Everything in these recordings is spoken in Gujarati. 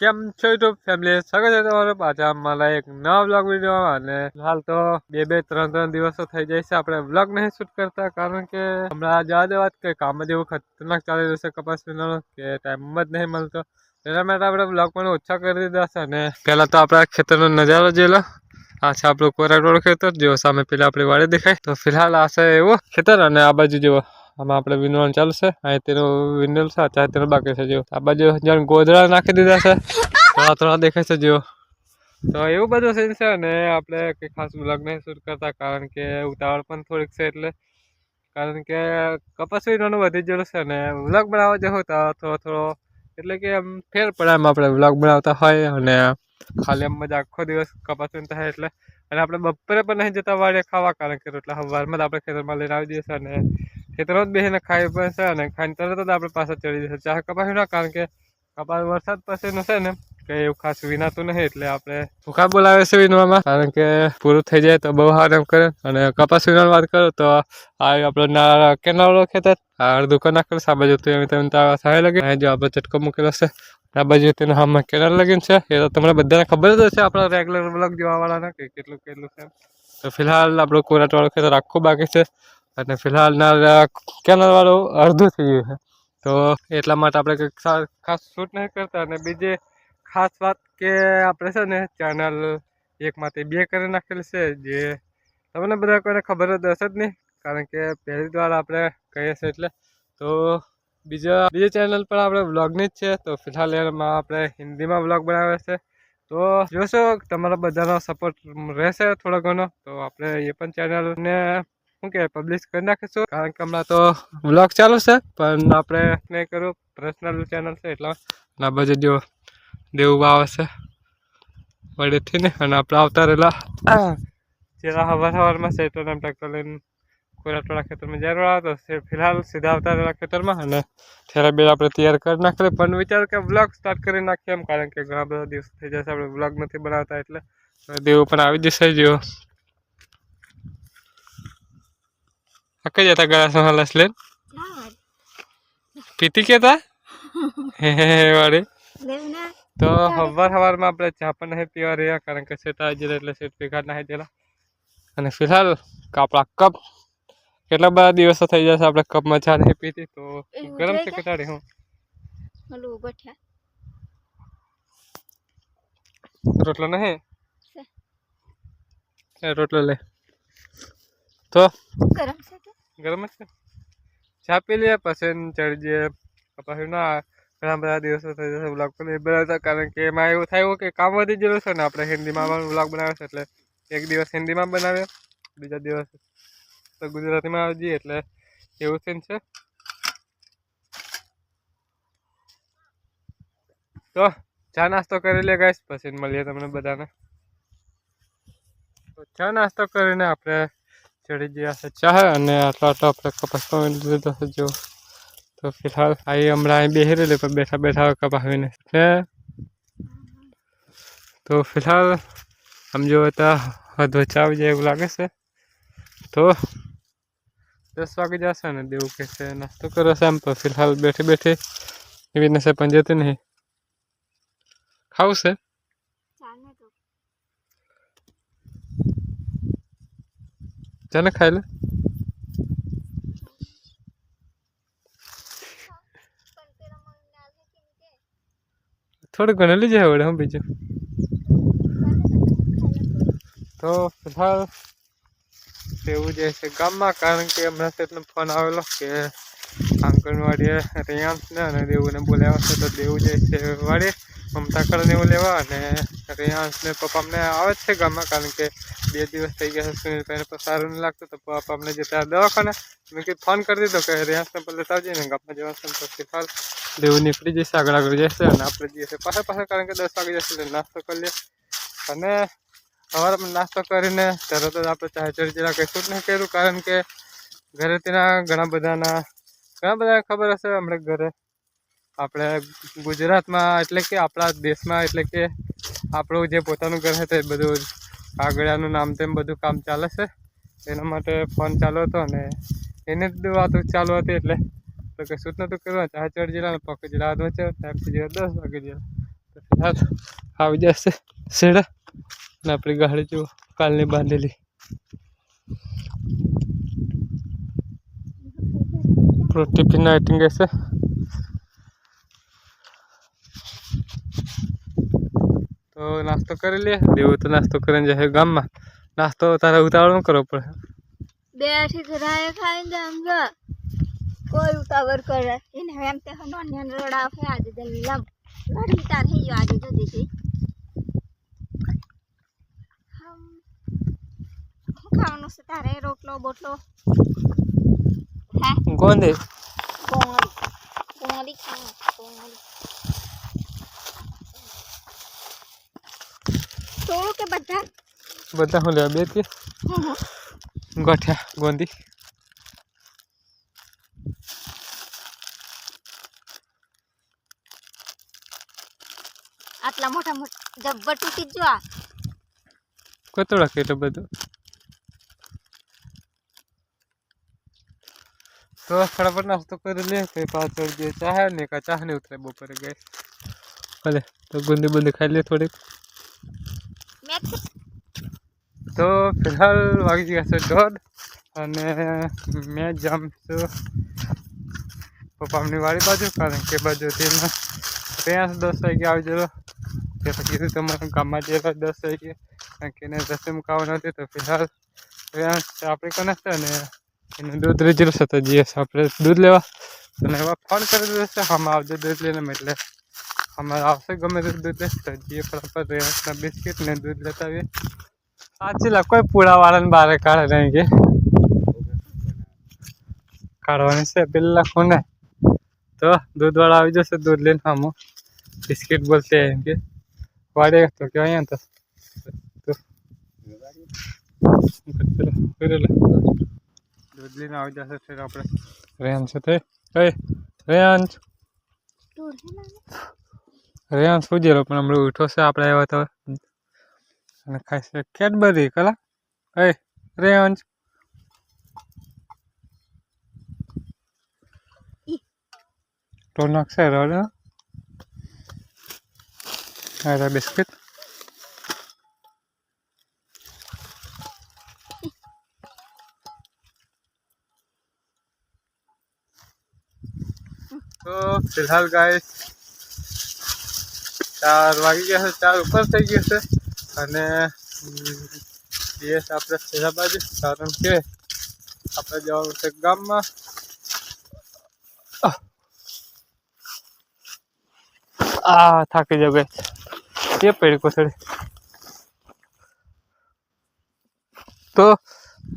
કેમ છો યુટ્યુબ ફેમિલી સ્વાગત છે તમારું પાછા મારા એક નવા બ્લોગ વીડિયો અને હાલ તો બે બે, ત્રણ ત્રણ દિવસો થઈ જાય છે. આપણે બ્લોગ નહીં શૂટ કરતા કારણ કે હમણાં જવા દેવા કે કામ જ એવું ખતરનાક ચાલી રહ્યું છે કપાસ વિનાનો, કે ટાઈમ જ નહીં મળતો. એના માટે આપણે બ્લોગ પણ ઓછા કરી દીધા છે. અને પહેલાં તો આપણા ખેતરનો નજારો જોયેલો આ છે આપણું કોરાડવાળું ખેતર. જેવો સામે પેલા આપણી વાડી દેખાય. તો ફિલહાલ આ છે એવો ખેતર અને આ બાજુ જુઓ. આમાં આપણે વિનવાનું ચાલશે. અહીં તેનું વીણેલું છે ત્યાં તેનું બાકી છે, જો. આ બાજુ જાણ ગોદડા નાખી દીધા છે. થોડા થોડા દેખાય છે, જો. તો એવું બધું સીન છે અને આપણે કંઈ ખાસ બ્લોગ નહીં શૂટ કરતા, કારણ કે ઉતાવળ પણ થોડીક છે એટલે. કારણ કે કપાસ વીણવાનું વધી ગયેલું છે અને વ્લોગ બનાવવા જવું તો થોડો થોડો, એટલે કે આમ ફેર પડે એમ આપણે વ્લોગ બનાવતા હોય અને ખાલી એમ જ આખો દિવસ કપાસ થાય એટલે. અને આપણે બપોરે પણ નહીં જતા વાળે ખાવા, કારણ કે રોટલા સવારમાં જ આપણે ખેતરમાં લઈને આવી દઈએ છીએ અને ખેતરમાં જ બેસીને ખાઈ પડશે અને ખાઈને તરત જ આપણે પાછા ચડી જશે ચાહ કપાસ ના કારણ કે કપાસ વરસાદ પછીનું છે ને, કંઈ એવું ખાસ વિનાતું નહીં, એટલે આપણે ભૂખા બોલાવે છે વિનવામાં. કારણ કે પૂરું થઈ જાય તો બહુ હાર એમ કરે. અને કપાસ વિનવાની વાત કરું તો આ આપણો નાળા કેનાળો ખેતર અડધું કરી નાખેલું છે. આ બાજુ તો એમ તેમ તો સારા લાગે જો આપણે ચટકો મૂકેલો છે. આ બાજુ તેનો હામાં કેનાલ લગીન છે. એ તો તમને બધાને ખબર જ હશે આપણા રેગ્યુલર બ્લોગ જોવાવાળાને કે કેટલું કેટલું છે. તો ફિલહાલ આપણું કોરાટવાળું ખેતર આખું બાકી છે. અને ફિલહાલ ના કેનાલવાળું અડધું થઈ ગયું છે. તો એટલા માટે આપણે કંઈક ખાસ શૂટ નહીં કરતા અને બીજી ખાસ વાત કે આપણે છે ને ચેનલ એકમાંથી બે કરી નાખેલી છે, જે તમને બધા કોઈને ખબર જ હશે જ નહીં, કારણ કે પહેલી વાર આપણે કહીએ છીએ એટલે. તો બીજા, બીજી ચેનલ પર આપણે વ્લોગની જ છે, તો ફિલહાલ એમાં આપણે હિન્દીમાં વ્લોગ બનાવે છે. તો જોશો, તમારા બધાનો સપોર્ટ રહેશે થોડો ઘણો. તો આપણે એ પણ ચેનલને શું કે પબ્લિશ કરી નાખીશું. કારણ કે હમણાં તો વ્લોગ ચાલુ છે, પણ આપણે નહીં કરું પર્સનલ ચેનલ છે, એટલા ના બાજુ જો દેવું વાવ છે વડેથી ને, અને આપણે આવતા રહેલા જેલા હવાર હવારમાં સેટોને એમ ટ્રેક્ટર લઈને કોરાટવાળા ખેતરમાં જ્યારે આવતો તો ફિલહાલ સીધા આવતા રહેલા ખેતરમાં અને ત્યારે બે આપણે તૈયાર કરી નાખીએ. પણ વિચાર કે વ્લોગ સ્ટાર્ટ કરી નાખીએ એમ, કારણ કે ઘણા બધા દિવસ થઈ જશે, આપણે વ્લોગ નથી બનાવતા એટલે દેવું પણ આવી જશે જો આકે જતા ગયા છો લે પીતી કેતા હે વાળી તો સવાર હવારમાં આપણે ચા પણ નહીં પીવા રહ્યા કારણ કે સેટા આવી એટલે સેટ ભેગા નહીં દેલા અને ફિલહાલ આપણા કપ કેટલા બધા દિવસો થઈ જશે આપણે કપમાં ચા નહીં પીતી તો ગરમ છે કટાડી હું રોટલો નહીં રોટલો લે તો ગરમ છે ગરમ જ છે. છાપી લઈએ, પછી જઈએ પછી ના ઘણા બધા દિવસો થઈ જશે બ્લોગ પણ બનાવતા કારણ કે એમાં એવું થાય કે કામ વધી ગયેલું છે ને, આપણે હિન્દીમાં પણ બ્લોગ બનાવ્યો છે, એટલે એક દિવસ હિન્દીમાં બનાવ્યો, બીજા દિવસ તો ગુજરાતીમાં આવી જઈએ એટલે એવું સીન છે. તો, ચા નાસ્તો કરી લે ગાઈશ પછી મળીએ તમને બધાને. તો ચા નાસ્તો કરીને આપણે ચડી ગયા છે ચા અને આટલો આટલો આપણે કપાસ પણ લીધો છે જો તો ફિલહાલ અહીં હમણાં અહીં બેસી રહેલી પણ બેઠા બેઠા કપાવીને ને તો ફિલહાલ આમ જો તો હદ વચ્ચે આવી જાય એવું લાગે છે તો દસ વાગે જશે ને દેવું કે છે નાસ્તો કરો છે એમ તો ફિલહાલ બેઠી બેઠી એવી નશે પણ જતી નહીં ખાવું છે ચાલે તો જાને ખાઈ લે. આવે થોડું ઘણું લઈ જાય વડે હું બીજું. તો ફિલહાલ એવું જે છે ગામમાં, કારણ કે હમણાં એટલે ફોન આવેલો કે આંગણવાડીએ રેયાંશને અને દેવુને બોલાવ્યા છે, તો દેવું જે છે વાડીએ મમતા કરીને એવું લેવા અને રેયાંશને પપ્પાને આવે જ છે ગામમાં, કારણ કે બે દિવસ થઈ ગયા સુનિલ પણ સારું નહીં લાગતું તો પપ્પા અમને જતા દવાખાને મેં કીધું ફોન કરી દીધો કે રેયાંશને પણ લેતા આવજે ને ગામમાં જવાનું તો ફિલહાલ દેવું નીકળી જશે, આગળ આગળ જશે અને આપણે જઈએ પાસે પાછા કારણ કે દસ વાગે જશે એટલે નાસ્તો કરી લઈએ અને સવારે નાસ્તો કરીને તરત જ આપણે ચાય ચડી જરા કશું જ નહીં કર્યું કારણ કે ઘરે તેના ઘણા બધાના, ઘણા બધા ખબર હશે હમણાં ઘરે. આપણે ગુજરાતમાં એટલે કે આપણા દેશમાં એટલે કે આપણું જે પોતાનું ઘર હતું એ બધું આગળનું નામ તેમ બધું કામ ચાલે છે. એના માટે ફોન ચાલુ હતો અને એની વાતો ચાલુ હતી એટલે તો કે શું નહોતું કર્યું ચા ચડી જેલા પગ જેલા વચ્ચે ટાઈમ થઈ દસ વાગે જેલા તો આવી જશે શેડા. અને આપણી ગાડી જો કાલની બાંધેલી. ટિફિન નાઇટિંગ હશે તો નાસ્તો કરી લે. દેવું તો નાસ્તો કરીને જશે ગામમાં. નાસ્તો તારે ઉતાવળ ન કરવો પડે. બે આઠી ઘરાએ ખાઈને જામ જો. કોઈ ઉતાવળ કરે. એને એમ તે હનો ને રડા ફે આજે જલ્દી. લમ લડી તાર હી આજે જો હમ. ખાવાનું છે તારે? રોટલો બોટલો? હા? કોંગળી કોંગળી ખાવા કોંગળી થોડું કે બધા બધા હું લેવા બે તે ગોઠ્યા ગોંધી. આટલા મોટા મોટા જબ્બર તૂટી જો આ કતોડા કેટલો બધો. તો ફટાફટ નાસ્તો કરી લે તો પાછળ જે ચાહે ને કા ચાહ ને ઉતરે બપોરે ગઈ. ભલે તો ગુંદી બુંદી ખાઈ લે થોડીક મેં તો ફિલહાલ વાગી ગયા છે દોઢ અને મેં જામ છું પપ્પાની વાડી બાજુ, કારણ કે બાજુથી એના ત્યાં દસ વાગે આવી જલો તે પછી તમારા ગામમાં જેલા દસ વાગે, કારણ કે એને રસ્તે મુકાવવા નથી તો ફિલહાલ ત્યાં આપણે કોને છે ને એને દૂધ લઈ છે, તો જઈએ આપણે દૂધ લેવા. અને એવા ફોન કરી દીધો છે આમાં આવજો દૂધ લઈને એટલે અમારે આવશે ગમે તે દૂધ લે તો જઈએ ફટાફટ બિસ્કિટ ને દૂધ લેતા આવીએ. સાચી લા કોઈ પૂળા વાળાને બારે કાઢે નહીં કે. કાઢવાની છે પેલા કોને તો દૂધ વાળા આવી જશે દૂધ લઈને આમો બિસ્કિટ બોલતે એમ કે. વાડે તો કે અહીંયા તો. દૂધ લઈને આવી જશે ફેર આપણે. રેન્જ છે તે. રેન્જ રેન્જ સુજેલો પણ હમણાં ઉઠો છે આપણે આવ્યા તો. અને ખાય છે કેડબરી કલા એ રેન્જ તો નાખશે રોડ આ બિસ્કિટ તો ફિલહાલ ગાઈસ ચાર વાગી ગયા છે ચાર ઉપર થઈ ગયું છે અને દિવસ આપણે બાજુ કારણ કે આપણે જવાનું છે ગામમાં. આ થાકી જાવ એ પડી કોસડી તો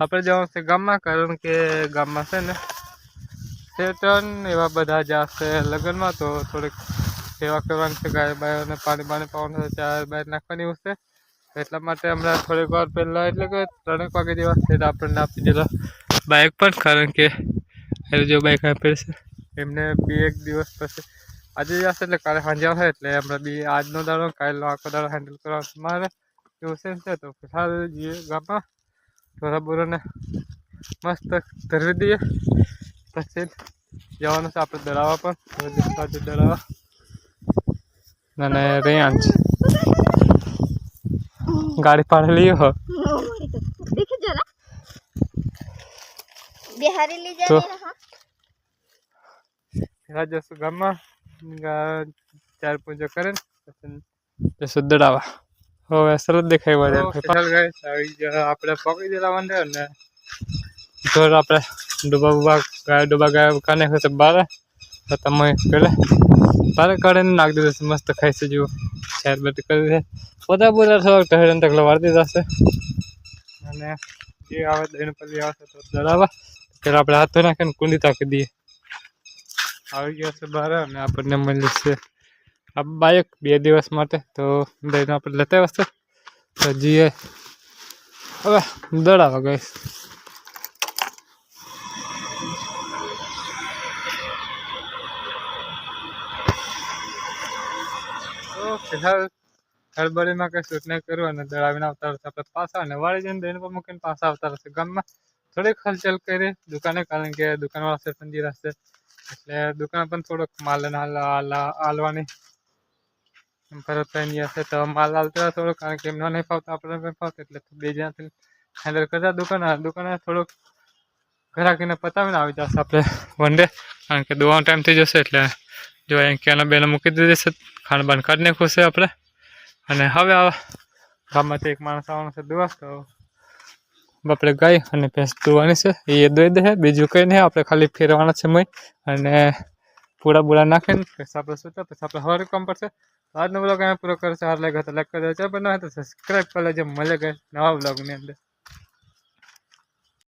આપણે જવાનું છે ગામમાં, કારણ કે ગામમાં છે ને ત્રણ એવા બધા જશે લગ્નમાં, તો થોડીક સેવા કરવાની છે, ગાય બાયોને પાણી પાણી પાવાનું છે ચાર બાય નાખવાની હશે એટલા માટે હમણાં થોડીક વાર પહેલાં એટલે કે ત્રણેક વાગે જેવા સેટ આપણને આપી દીધા બાઇક પણ, કારણ કે એ જો બાઇક આપેલ છે. એમને બે એક દિવસ પછી આજે જશે એટલે કાલે સાંજે આવશે એટલે હમણાં બી આજનો દાડો કાલનો આખો દાડો હેન્ડલ કરવા મારે એવું છે તો ફિલહાલ જઈએ ગામમાં, થોડા બોરોને મસ્ત ધરવી દઈએ. પછી જવાનું છે આપણે દડાવા પણ દડાવા અને રેયાંચ ગાડી પાડેલી હો દેખી જરા બિહારી લઈ તો- જાય હા જશું ગામમાં ચાર પૂજા કરે જશું દડાવા હવે સરસ દેખાય વળે આપણે પકડી દેલા વાંધે ને જોર આપણે ડૂબા બુબા ગાય ડૂબા ગાય કાને હશે બારે તો તમે પેલે બારે કાઢીને નાખી દીધું મસ્ત ખાઈ છે જુઓ ચાર બેટ કરી દે બધા બધા થોડાક ટહેરણ તકલા વાળી જશે અને જે આવે દહીં પલ્લી આવશે તો દડાવા ત્યારે આપણે હાથો નાખીને કુંડી તાકી દઈએ. આવી ગયા છે બહાર અને આપણને મળી છે આ બાઇક બે દિવસ માટે. તો દઈને આપણે લેતા વસ્તુ તો જઈએ હવે દડાવા ગઈ. તો ફિલહાલ હળબળીમાં કંઈ શૂટ નહીં કર્યું અને દળાવીને આવતા રહેશે આપણે પાછા અને વાળી જઈને દઈને પર મૂકીને પાછા આવતા રહેશે ગામમાં થોડીક હલચલ કરી, દુકાને કારણ કે દુકાનવાળા છે પણ રહેશે. એટલે દુકાન પણ થોડોક માલ હાલવાની ભરત ભાઈની હશે. તો માલ હાલતા થોડો કારણ કે એમને નહીં ફાવતો, આપણને પણ ફાવતો, એટલે બે જણાથી હેન્ડલ કરતા દુકાન, દુકાને થોડુંક ઘરાકીને પતાવીને આવી જશે આપણે વન ડે કારણ કે દોવાનો ટાઈમ થઈ જશે, એટલે જો અહીં ક્યાંના બેને મૂકી દીધી છે ખાણ બાન કાઢી નાખ્યું છે આપણે. અને હવે ગામમાંથી એક માણસ આવવાનો છે દોવા તો આપણે ગાય અને ભેંસ દુવાની છે, એ દોઈ દે બીજું કંઈ નહીં, આપણે ખાલી ફેરવાના છે મય. અને પૂરા બુડા નાખીને, પછી આપણે સૂતા, પછી આપણે હવારે કામ પડશે આજનો બ્લોગ અહીંયા પૂરો કરશે હાર લાગ્યો તો લાઈક કરી દેજો. બનાવે તો સબસ્ક્રાઈબ કરી લેજો. મળે ગઈ નવા બ્લોગની અંદર.